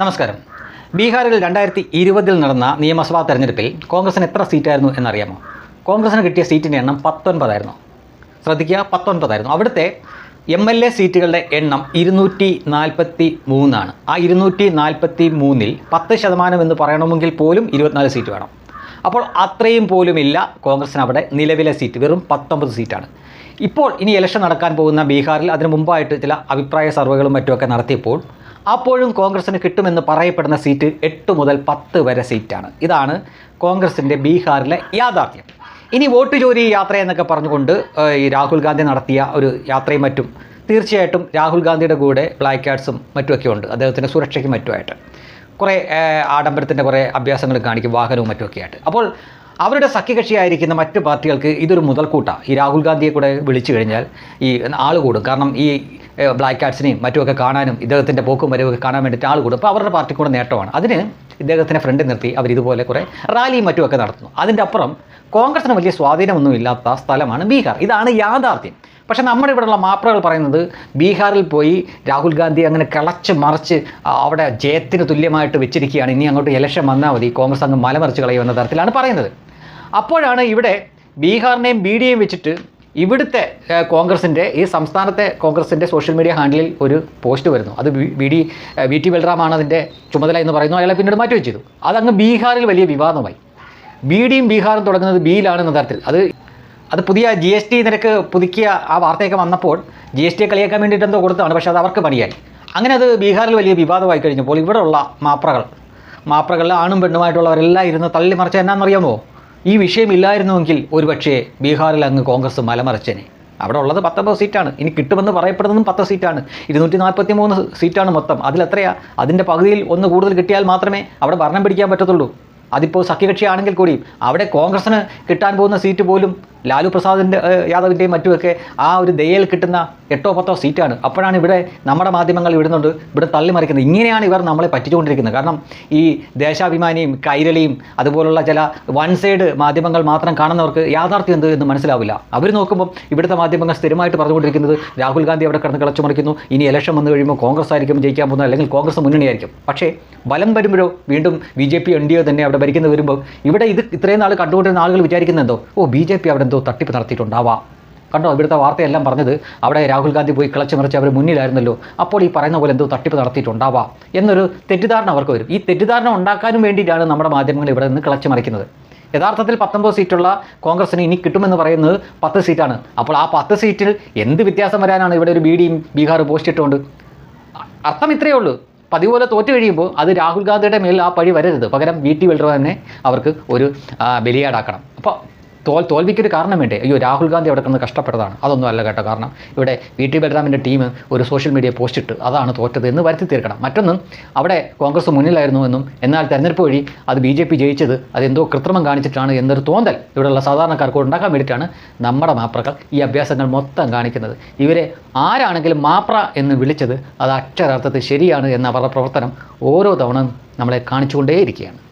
നമസ്കാരം. ബീഹാറിൽ രണ്ടായിരത്തി ഇരുപതിൽ നടന്ന നിയമസഭാ തെരഞ്ഞെടുപ്പിൽ കോൺഗ്രസിന് എത്ര സീറ്റായിരുന്നു എന്നറിയാമോ? കോൺഗ്രസിന് കിട്ടിയ സീറ്റിന്റെ എണ്ണം പത്തൊൻപതായിരുന്നു. ശ്രദ്ധിക്കുക പത്തൊൻപതായിരുന്നു. അവിടുത്തെ എം എൽ എ സീറ്റുകളുടെ എണ്ണം ഇരുന്നൂറ്റി നാൽപ്പത്തി മൂന്നാണ് ആ ഇരുന്നൂറ്റി നാൽപ്പത്തി മൂന്നിൽ പത്ത് ശതമാനം എന്ന് പറയണമെങ്കിൽ പോലും ഇരുപത്തിനാല് സീറ്റ് വേണം. അപ്പോൾ അത്രയും പോലുമില്ല കോൺഗ്രസിന് അവിടെ നിലവിലെ സീറ്റ്. വെറും പത്തൊമ്പത് സീറ്റാണ്. ഇപ്പോൾ ഇനി ഇലക്ഷൻ നടക്കാൻ പോകുന്ന ബീഹാറിൽ അതിനു മുമ്പായിട്ട് ചില അഭിപ്രായ സർവേകളും മറ്റുമൊക്കെ നടത്തിയപ്പോൾ അപ്പോഴും കോൺഗ്രസിന് കിട്ടുമെന്ന് പറയപ്പെടുന്ന സീറ്റ് എട്ട് മുതൽ പത്ത് വരെ സീറ്റാണ്. ഇതാണ് കോൺഗ്രസിന്റെ ബീഹാറിലെ യാഥാർത്ഥ്യം. ഇനി വോട്ട് ജോലി യാത്ര എന്നൊക്കെ പറഞ്ഞുകൊണ്ട് ഈ രാഹുൽ ഗാന്ധി നടത്തിയ ഒരു യാത്രയും മറ്റും തീർച്ചയായിട്ടും രാഹുൽ ഗാന്ധിയുടെ കൂടെ ബ്ലാക്ക് കാർഡ്സും മറ്റുമൊക്കെ ഉണ്ട്. അദ്ദേഹത്തിന്റെ സുരക്ഷയ്ക്കും മറ്റുമായിട്ട്. കുറേ ആഡംബരത്തിന്റെ കുറേ അഭ്യാസങ്ങൾ കാണിക്കും വാഹനവും മറ്റുമൊക്കെ ആയിട്ട് അപ്പോൾ അവരുടെ സഖ്യകക്ഷിയായിരിക്കുന്ന മറ്റ് പാർട്ടികൾക്ക് ഇതൊരു മുതൽക്കൂട്ടാണ് ഈ രാഹുൽ ഗാന്ധിയെ കൂടെ വിളിച്ചു കഴിഞ്ഞാൽ ഈ ആൾ കൂടും. കാരണം ഈ ബ്ലാക്ക് ആർട്സിനെയും മറ്റുമൊക്കെ കാണാനും ഇദ്ദേഹത്തിന്റെ പോക്കും വരവൊക്കെ കാണാൻ വേണ്ടിയിട്ട് ആൾ കൂടും. അപ്പോൾ അവരുടെ പാർട്ടി കൂടെ നേട്ടമാണ്. അതിന് ഇദ്ദേഹത്തിനെ ഫ്രണ്ട് നിർത്തി അവർ ഇതുപോലെ കുറേ റാലിയും മറ്റുമൊക്കെ നടത്തുന്നു. അതിന്റെ അപ്പുറം കോൺഗ്രസിന് വലിയ സ്വാധീനമൊന്നും ഇല്ലാത്ത സ്ഥലമാണ് ബീഹാർ. ഇതാണ് യാഥാർത്ഥ്യം. പക്ഷേ നമ്മുടെ ഇവിടെയുള്ള മാപ്രകൾ പറയുന്നത് ബീഹാറിൽ പോയി രാഹുൽ ഗാന്ധി അങ്ങനെ കിളച്ച് മറിച്ച് അവിടെ ജയത്തിന് തുല്യമായിട്ട് വെച്ചിരിക്കുകയാണ്. ഇനി അങ്ങോട്ട് ഇലക്ഷൻ വന്നാൽ മതി. കോൺഗ്രസ് അങ്ങ് മലമറിച്ച് കളയുമെന്ന തരത്തിലാണ് പറയുന്നത്. അപ്പോഴാണ് ഇവിടെ ബീഹാറിനെയും ബി ഡിയെയും വെച്ചിട്ട് ഇവിടുത്തെ കോൺഗ്രസിന്റെ ഈ സംസ്ഥാനത്തെ കോൺഗ്രസിന്റെ സോഷ്യൽ മീഡിയ ഹാൻഡിലിൽ ഒരു പോസ്റ്റ് വരുന്നു. അത് വി- ഡി വി ടി ബൽറാമാണ് അതിന്റെ ചുമതല എന്ന് പറയുന്നു. അയാളെ പിന്നീട് മാറ്റി വെച്ചു അതങ്ങ് ബീഹാറിൽ വലിയ വിവാദമായി. ബി ഡിയും ബീഹാറും തുടങ്ങുന്നത് ബിയിലാണെന്ന തരത്തിൽ. അത് അത് പുതിയ ജി എസ് ടി നിരക്ക് പുതുക്കിയ ആ വാർത്തയൊക്കെ വന്നപ്പോൾ ജി എസ് ടിയെ കളിയാക്കാൻ വേണ്ടിയിട്ട് എന്തോ കൊടുത്തതാണ്. പക്ഷേ അത് അവർക്ക് പണിയായി. അങ്ങനെ അത് ബീഹാറിൽ വലിയ വിവാദമായി കഴിഞ്ഞപ്പോൾ ഇവിടെയുള്ള മാപ്രകൾ മാപ്രകളിൽ ആണും പെണ്ണുമായിട്ടുള്ളവരെല്ലാം ഇരുന്ന് തള്ളി മറിച്ച എന്നാണെന്നറിയാമോ? ഈ വിഷയമില്ലായിരുന്നുവെങ്കിൽ ഒരുപക്ഷേ ബീഹാറിൽ അങ്ങ് കോൺഗ്രസ് മലമറച്ചേനെ. അവിടെ ഉള്ളത് പത്തൊമ്പത് സീറ്റാണ്. ഇനി കിട്ടുമെന്ന് പറയപ്പെടുന്നതും പത്ത് സീറ്റാണ്. ഇരുന്നൂറ്റി നാൽപ്പത്തി മൂന്ന് സീറ്റാണ് മൊത്തം. അതിലെത്രയാ? അതിന്റെ പകുതിയിൽ ഒന്ന് കൂടുതൽ കിട്ടിയാൽ മാത്രമേ അവിടെ ഭരണം പിടിക്കാൻ പറ്റത്തുള്ളൂ. അതിപ്പോൾ സഖ്യകക്ഷിയാണെങ്കിൽ കൂടിയും അവിടെ കോൺഗ്രസ്സിന് കിട്ടാൻ പോകുന്ന സീറ്റ് പോലും ലാലു പ്രസാദിന്റെ യാദവിന്റെയും മറ്റുമൊക്കെ ആ ഒരു ദയയിൽ കിട്ടുന്ന എട്ടോ പത്തോ സീറ്റാണ്. അപ്പോഴാണ് ഇവിടെ നമ്മുടെ മാധ്യമങ്ങൾ ഇവിടുന്നുണ്ട് ഇവിടെ തള്ളിമറിക്കുന്നത് ഇങ്ങനെയാണ് ഇവർ നമ്മളെ പറ്റിച്ചുകൊണ്ടിരിക്കുന്നത്. കാരണം ഈ ദേശാഭിമാനിയും കൈരളിയും അതുപോലുള്ള ചില വൺ സൈഡ് മാധ്യമങ്ങൾ മാത്രം കാണുന്നവർക്ക് യാഥാർത്ഥ്യം എന്ത് എന്ന് മനസ്സിലാവില്ല. അവർ നോക്കുമ്പോൾ ഇവിടുത്തെ മാധ്യമങ്ങൾ സ്ഥിരമായിട്ട് പറഞ്ഞുകൊണ്ടിരിക്കുന്നത് രാഹുൽ ഗാന്ധി അവിടെ കിടന്ന് കിളച്ചു മറിക്കുന്നു ഇനി ഇലക്ഷൻ വന്നു കഴിയുമ്പോൾ കോൺഗ്രസ് ആയിരിക്കും ജയിക്കാൻ പോകുന്നത് അല്ലെങ്കിൽ കോൺഗ്രസ് മുന്നണിയായിരിക്കും. പക്ഷേ ബലം വരുമ്പോഴോ വീണ്ടും B J P N D തന്നെ അവിടെ ഭരിക്കുന്നത് വരുമ്പോൾ ഇവിടെ ഇത് ഇത്രയും നാൾ കണ്ടുകൊണ്ടിരുന്ന ആളുകൾ വിചാരിക്കുന്നെന്തോ? ഓ ബി ജെ പി അവിടെ എന്തോ തട്ടിപ്പ് നടത്തിയിട്ടുണ്ടാവാം. കണ്ടോ ഇവിടുത്തെ വാർത്തയെല്ലാം പറഞ്ഞത് അവിടെ രാഹുൽ ഗാന്ധി പോയി കിളച്ച് മറിച്ച് അവർ മുന്നിലായിരുന്നല്ലോ. അപ്പോൾ ഈ പറയുന്ന പോലെ എന്തോ തട്ടിപ്പ് നടത്തിയിട്ടുണ്ടാവാം. എന്നൊരു തെറ്റിദ്ധാരണ അവർക്ക് വരും. ഈ തെറ്റിദ്ധാരണ ഉണ്ടാക്കാനും വേണ്ടിയിട്ടാണ് നമ്മുടെ മാധ്യമങ്ങൾ ഇവിടെ നിന്ന് കിളച്ച് മറിക്കുന്നത്. യഥാർത്ഥത്തിൽ പത്തൊമ്പത് സീറ്റുള്ള കോൺഗ്രസിന് ഇനി കിട്ടുമെന്ന് പറയുന്നത് പത്ത് സീറ്റാണ്. അപ്പോൾ ആ പത്ത് സീറ്റിൽ എന്ത് വ്യത്യാസം വരാനാണ് ഇവിടെ ഒരു ബി ഡിയും ബീഹാർ പോസ്റ്റ് ഇട്ടുകൊണ്ട് അർത്ഥം ഇത്രയേ ഉള്ളൂ. പതിവ് പോലെ തോറ്റു കഴിയുമ്പോൾ അത് രാഹുൽ ഗാന്ധിയുടെ മേൽ ആ പഴി വരരുത്. പകരം വി ടി വെൽഡർ തന്നെ അവർക്ക് ഒരു ബലിയാടാക്കണം. അപ്പോൾ തോൽ തോൽവിക്കൊരു കാരണം വേണ്ടേ? അയ്യോ രാഹുൽ ഗാന്ധി അവിടെ കിടന്ന് കഷ്ടപ്പെട്ടതാണ്. അതൊന്നും അല്ല കേട്ടോ കാരണം. ഇവിടെ വി ടി ബലറാമിന്റെ ടീം ഒരു സോഷ്യൽ മീഡിയ പോസ്റ്റ് ഇട്ട് അതാണ് തോറ്റത് എന്ന് വരുത്തി തീർക്കണം. മറ്റൊന്ന് അവിടെ കോൺഗ്രസ് മുന്നിലായിരുന്നു എന്നും എന്നാൽ തെരഞ്ഞെടുപ്പ് വഴി അത് ബി ജെ പി ജയിച്ചത് അതെന്തോ കൃത്രിമം കാണിച്ചിട്ടാണ് എന്നൊരു തോന്നൽ ഇവിടെയുള്ള സാധാരണക്കാർക്ക് ഉണ്ടാക്കാൻ വേണ്ടിയിട്ടാണ് നമ്മുടെ മാപ്രകൾ ഈ അഭ്യാസങ്ങൾ മൊത്തം കാണിക്കുന്നത്. ഇവരെ ആരാണെങ്കിലും മാപ്ര എന്ന് വിളിച്ചത് അത് അക്ഷരാർത്ഥത്തിൽ ശരിയാണ് എന്ന അവരുടെ പ്രവർത്തനം ഓരോ തവണ നമ്മളെ കാണിച്ചുകൊണ്ടേയിരിക്കുകയാണ്.